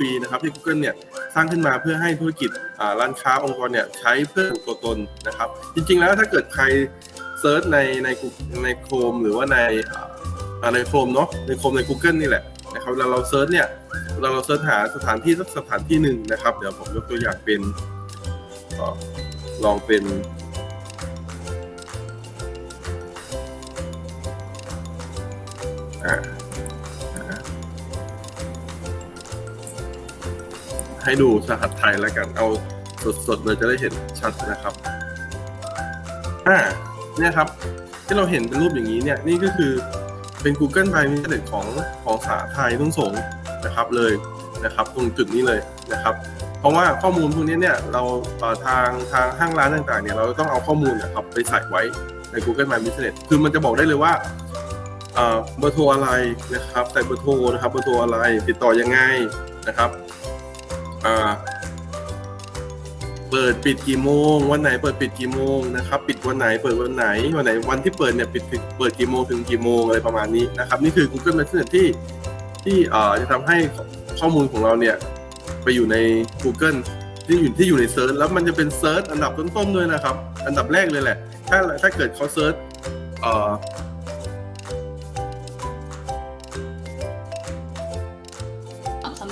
ฟรีนะครับที่ Google เนี่ยสร้างขึ้นมาเพื่อให้ธุรกิจร้านค้าองค์กรเนี่ยใช้เพื่อตัวตนนะครับ จริง ๆ แล้วถ้าเกิดใครเซิร์ชในในใน Chrome หรือว่าในใน Chrome เนาะใน Chrome ใน Google นี่แหละนะครับเวลาเราเซิร์ชเนี่ยเวลาเราเซิร์ชหาสถานที่สักสถานที่หนึ่งนะครับ เดี๋ยวผมยกตัวอย่างเป็นลองเป็นอ่า ให้ดูสหัสไทยแล้วกัน เอาสดๆเลยจะได้เห็นชัดนะครับ อ่า เนี่ยครับ ที่เราเห็นเป็นรูปอย่างนี้เนี่ย นี่ก็คือเป็น Google by Internet ของของสาไทยทุ่งสงนะครับเลยนะครับ ตรงจุดนี้เลยนะครับ เพราะว่าข้อมูลพวกนี้เนี่ยเราทางทางห้างร้านต่างๆเนี่ยเราต้องเอาข้อมูลเนะครับไปใส่ไว้ใน Google My Business คือมันจะบอกได้เลยว่าเอ่อเบอร์โทรอะไรนะครับใส่เบอร์โทรนะครับเบอร์โทรอะไรติดต่อยังไงนะครับ อ่า เปิดปิดกี่โมง วันไหนเปิดปิดกี่โมงนะครับ ปิดวันไหนเปิดวันไหน วันไหนวันที่เปิดเนี่ยปิดปิดเปิดกี่โมงถึงกี่โมงอะไรประมาณนี้นะครับ นี่คือ Google Business ที่ที่เอ่อจะทำให้ข้อมูลของเราเนี่ย ไปอยู่ใน Google ที่อยู่ที่อยู่ในเซิร์ชแล้วมันจะเป็นเซิร์ชอันดับต้นๆด้วยนะครับ อันดับแรกเลยแหละ ถ้าถ้าเกิดเขาเซิร์ชเอ่อ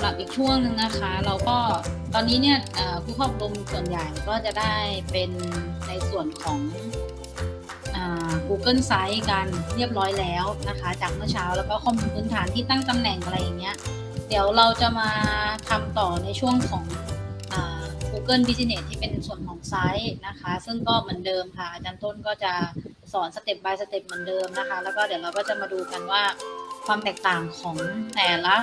หรับอีกช่วงหนึ่งนะคะ เราก็ตอนนี้เนี่ยผู้เข้าอบรมส่วนใหญ่ก็จะได้เป็นในส่วนของอ่า Google Site กันเรียบร้อยแล้วนะคะ จากเมื่อเช้าแล้วก็ข้อมูลพื้นฐานที่ตั้งตำแหน่งอะไรอย่างเงี้ยเดี๋ยวเราจะมาทำต่อในช่วงของอ่า Google Business ที่เป็นส่วนของไซต์นะคะ ซึ่งก็เหมือนเดิมค่ะ อาจารย์ต้นก็จะสอนสเต็ป by สเต็ปเหมือนเดิมนะคะ แล้วก็เดี๋ยวเราก็จะมาดูกันว่าความแตกต่างของแต่ละ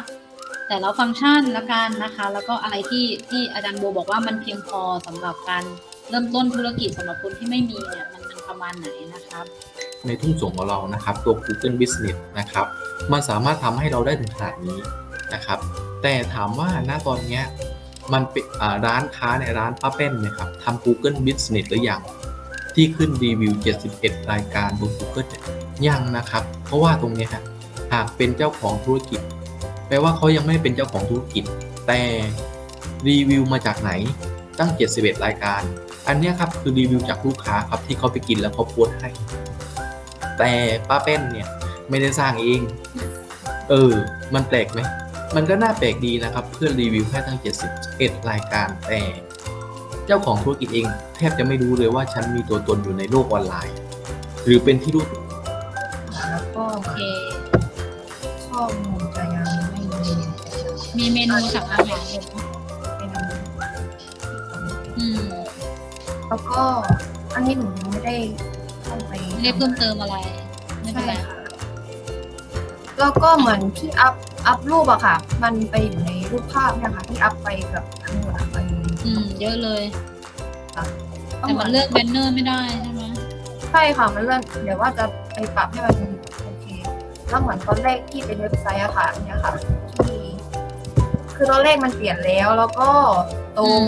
แต่ละฟังก์ชันละกันนะคะ แล้วก็อะไรที่ที่อาจารย์โบบอกว่ามันเพียงพอสำหรับการเริ่มต้นธุรกิจสำหรับคนที่ไม่มีเนี่ยมันมันประมาณไหนนะครับ ในทุ่งสงของเรานะครับ ตัว Google Business นะครับมันสามารถทำให้เราได้ถึงขนาดนี้นะครับ แต่ถามว่าณตอนเนี้ยมันเป็นร้านค้าในร้านป้าเป้นนะครับทำ Google Business หรือยังที่ขึ้นรีวิว 71 รายการบน Google เนี่ยยังนะครับ เพราะว่าตรงนี้ฮะหากเป็นเจ้าของธุรกิจ แปลว่าเขายังไม่เป็นเจ้าของธุรกิจ แต่รีวิวมาจากไหนตั้ง 71 รายการ อันนี้ครับคือรีวิวจากลูกค้าครับที่เขาไปกินแล้วเขาโพสให้ แต่ป้าเป้นเนี่ยไม่ได้สร้างเอง เออ มันแปลกไหม มันก็น่าแปลกดีนะครับ เพื่อรีวิวแค่ทั้ง 71 รายการ แต่เจ้าของธุรกิจเอง แทบจะไม่รู้เลยว่าฉันมีตัวตนอยู่ในโลกออนไลน์ หรือเป็นที่รู้แล้วก็โอเคข้อมูลจะยัง มีเมนูสั่งอาหารอยู่เป็นอืมแล้วก็อันนี้หนูยังไม่ได้เข้าไปไม่ได้เพิ่มเติมอะไรไม่เป็นใช่ไรค่ะแล้วก็เหมือนที่อัพอัพรูปอะค่ะ มันไปอยู่ในรูปภาพเนะคะที่อัพไปกับทั้งหมดอะมันอืม เยอะเลยก็แต่มันเลือกแบนเนอร์ไม่ได้ใช่ไหมใช่ค่ะมันเลื่อนเดี๋ยวว่าจะไปปรับให้มันโอเคแล้วเหมือนตอนแรกที่เป็นเว็บไซต์อะค่ะเนี่ยค่ะที่ คือตอนแรกมันเปลี่ยนแล้วแล้วก็ตรง